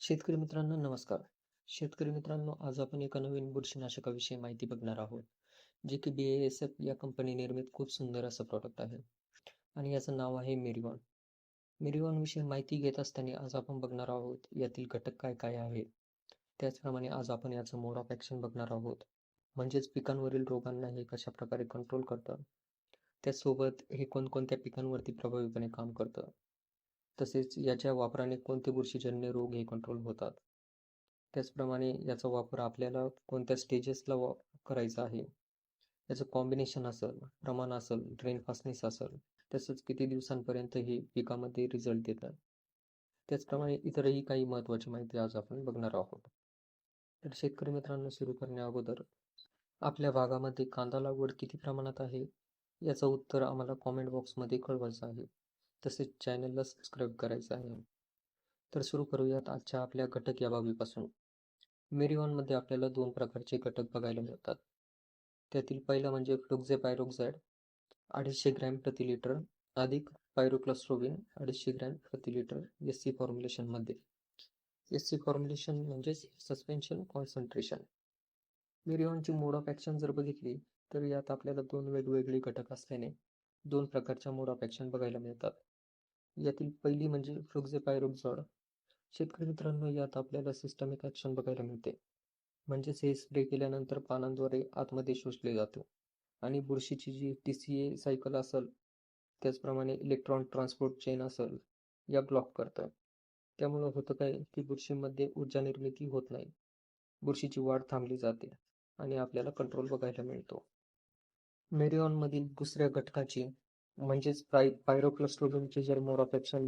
शेतकरी मित्रांनो नमस्कार. शेतकरी मित्रांनो आज आपण एका नवीन बुरशीनाशकाविषयी माहिती बघणार आहोत जे की बी एस एफ या कंपनी निर्मित खूप सुंदर असं प्रॉडक्ट आहे. आणि याचं नाव आहे मिरिवॉन मिरिवॉन विषयी माहिती घेत असताना आज आपण बघणार आहोत यातील घटक काय काय आहे त्याचप्रमाणे आज आपण याचं मोड ऑफ ॲक्शन बघणार आहोत. म्हणजेच पिकांवरील रोगांना हे कशा प्रकारे कंट्रोल करतं. त्याचसोबत हे कोणकोणत्या पिकांवरती प्रभावीपणे काम करतं. तसेच याच्या वापराने कोणते बुरशीजन्य रोग हे कंट्रोल होतात? त्याचप्रमाणे याचा वापर आपल्याला कोणत्या स्टेजेसला वा करायचा आहे? याचं कॉम्बिनेशन असेल प्रमाण असेल ड्रेन फास्टनेस असेल तसंच किती दिवसांपर्यंत हे पिकामध्ये रिझल्ट देतात? त्याचप्रमाणे इतरही काही महत्त्वाची माहिती आज आपण बघणार आहोत. तर शेतकरी मित्रांनो सुरू करण्या अगोदर आपल्या भागामध्ये कांदा लागवड किती प्रमाणात आहे? याचं उत्तर आम्हाला कॉमेंट बॉक्समध्ये कळवायचं आहे. तसेच चॅनलला सबस्क्राईब करायचं आहे. तर सुरू करूयात आजच्या आपल्या घटक या बाबीपासून. मेरिवॉनमध्ये आपल्याला दोन प्रकारचे घटक बघायला मिळतात. त्यातील पहिला म्हणजे फ्लुक्झे पायरोक्झाईड अडीचशे ग्रॅम प्रति लिटर अधिक पायरोक्लस्ट्रोबिन अडीचशे ग्रॅम प्रति लिटर एस सी फॉर्म्युलेशनमध्ये एस सी फॉर्म्युलेशन म्हणजेच सस्पेन्शन कॉन्सन्ट्रेशन मेरिवॉनची मोड ऑफ ॲक्शन जर बघितली तर यात आपल्याला दोन वेगवेगळे घटक असल्याने दोन प्रकारच्या मोड ऑफ ॲक्शन बघायला मिळतात. यातील पहिली म्हणजे फ्लुक्झेपायरोक्झॉड शेतकरी मित्रांनो यात आपल्याला सिस्टमिक ॲक्शन बघायला मिळते. म्हणजेच हे स्प्रे केल्यानंतर पानांद्वारे आतमध्ये शोषले जाते आणि बुरशीची जी टी सी ए सायकल असेल त्याचप्रमाणे इलेक्ट्रॉन ट्रान्सपोर्ट चेन असेल या ब्लॉक करतं. त्यामुळं होतं काय की बुरशीमध्ये ऊर्जा निर्मिती होत नाही. बुरशीची वाढ थांबली जाते आणि आपल्याला कंट्रोल बघायला मिळतो. मेरिऑनमधील दुसऱ्या घटकाची म्हणजेच पाय पायरोक्लस्ट्रोबिनची जर मोर ऑफ ॲक्शन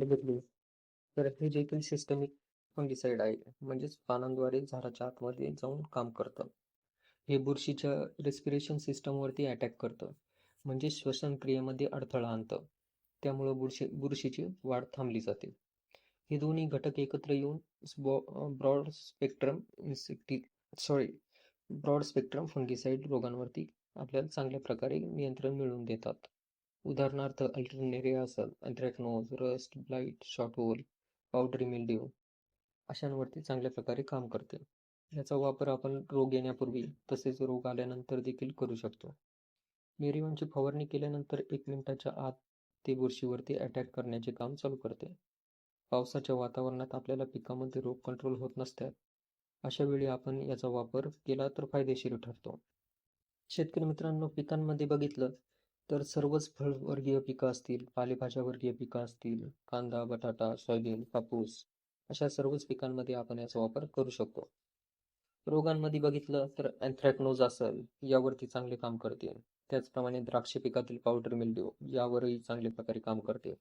तर हे देखील सिस्टमिक फंगिसाईड आहे म्हणजेच पानांद्वारे झाडाच्या आतमध्ये जाऊन काम करतं. हे बुरशीच्या रेस्पिरेशन सिस्टमवरती अटॅक करतं. म्हणजे श्वसन क्रियेमध्ये अडथळा आणतं. त्यामुळं बुरशी बुरशीची वाढ थांबली जाते. हे दोन्ही घटक एकत्र येऊन broad spectrum इन्सेक्टी sorry broad spectrum fungicide रोगांवरती आपल्याला चांगल्या प्रकारे नियंत्रण मिळवून देतात. उदाहरणार्थ अल्टरनेरिया असेल anthracnose rust blight shot hole powdery mildew अशांवरती चांगल्या प्रकारे काम करते. याचा वापर आपण रोग येण्यापूर्वी तसेच रोग आल्यानंतर देखील करू शकतो. मेरिवनची फवारणी केल्यानंतर एक मिनिटाच्या आत ते बुरशीवरती अटॅक करण्याचे काम चालू करते. पावसाच्या वातावरणात आपल्याला पिकामध्ये रोग कंट्रोल होत नसतात. अशा वेळी आपण याचा वापर केला तर फायदेशीर ठरतो. शेतकरी मित्रांनो पिकांमध्ये बघितलं तर सर्वच फळवर्गीय पिकं असतील पालेभाज्या वर्गीय पिकं असतील कांदा बटाटा सोयाबीन कापूस अशा सर्वच पिकांमध्ये आपण याचा वापर करू शकतो. रोगांमध्ये बघितलं तर अँथ्रॅक्नोज असेल यावरती चांगले काम करते. त्याचप्रमाणे द्राक्ष पिकातील पावडर मिल्ड्यू यावरही चांगल्या प्रकारे काम करते.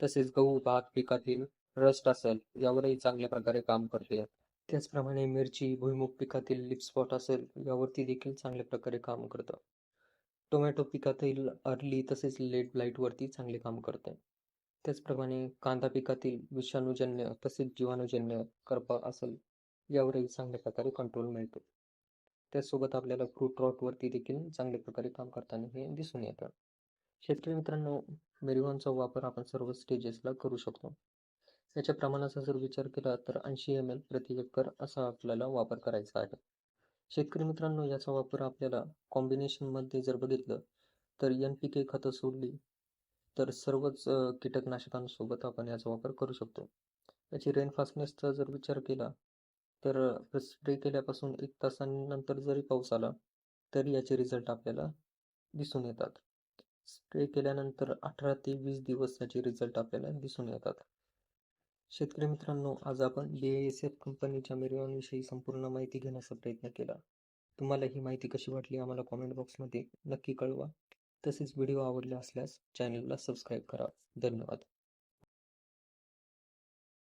तसेच गहू भात पिकातील रस्ट असेल यावरही चांगल्या प्रकारे काम करते. त्याचप्रमाणे मिरची भुईमुग पिकातील लिपस्पॉट असेल यावरती देखील चांगल्या प्रकारे काम करतं. टोमॅटो पिकातील अर्ली तसेच लेट ब्लाईटवरती चांगले काम करते. त्याचप्रमाणे कांदा पिकातील विषाणूजन्य तसेच जीवाणूजन्य करपा असेल यावरही चांगल्या प्रकारे कंट्रोल मिळतो. त्याचसोबत आपल्याला फ्रूट रॉटवरती देखील चांगल्या प्रकारे काम करताना हे दिसून येतं. शेतकरी मित्रांनो मेरिवॉनचा वापर आपण सर्व स्टेजेसला करू शकतो. याच्या प्रमाणाचा जर विचार केला तर ऐंशी एम एल प्रति एकर असा आपल्याला वापर करायचा आहे. शेतकरी मित्रांनो याचा वापर आपल्याला कॉम्बिनेशनमध्ये जर बघितलं तर एन पी के खतं सोडली तर सर्वच कीटकनाशकांसोबत आपण याचा वापर करू शकतो. याची रेन फास्टनेसचा जर विचार केला तर स्प्रे केल्यापासून एक तासानंतर जरी पाऊस आला तरी याचे रिझल्ट आपल्याला दिसून येतात. स्प्रे केल्यानंतर अठरा ते वीस दिवस याचे रिझल्ट आपल्याला दिसून येतात. शेतकरी मित्रांनो आज आपण बी एस एफ कंपनीच्या मेरियॉनविषयी संपूर्ण माहिती घेण्याचा प्रयत्न केला. तुम्हाला ही माहिती कशी वाटली आम्हाला कॉमेंट बॉक्समध्ये नक्की कळवा. तसेच व्हिडिओ आवडले असल्यास चॅनलला सबस्क्राईब करा. धन्यवाद.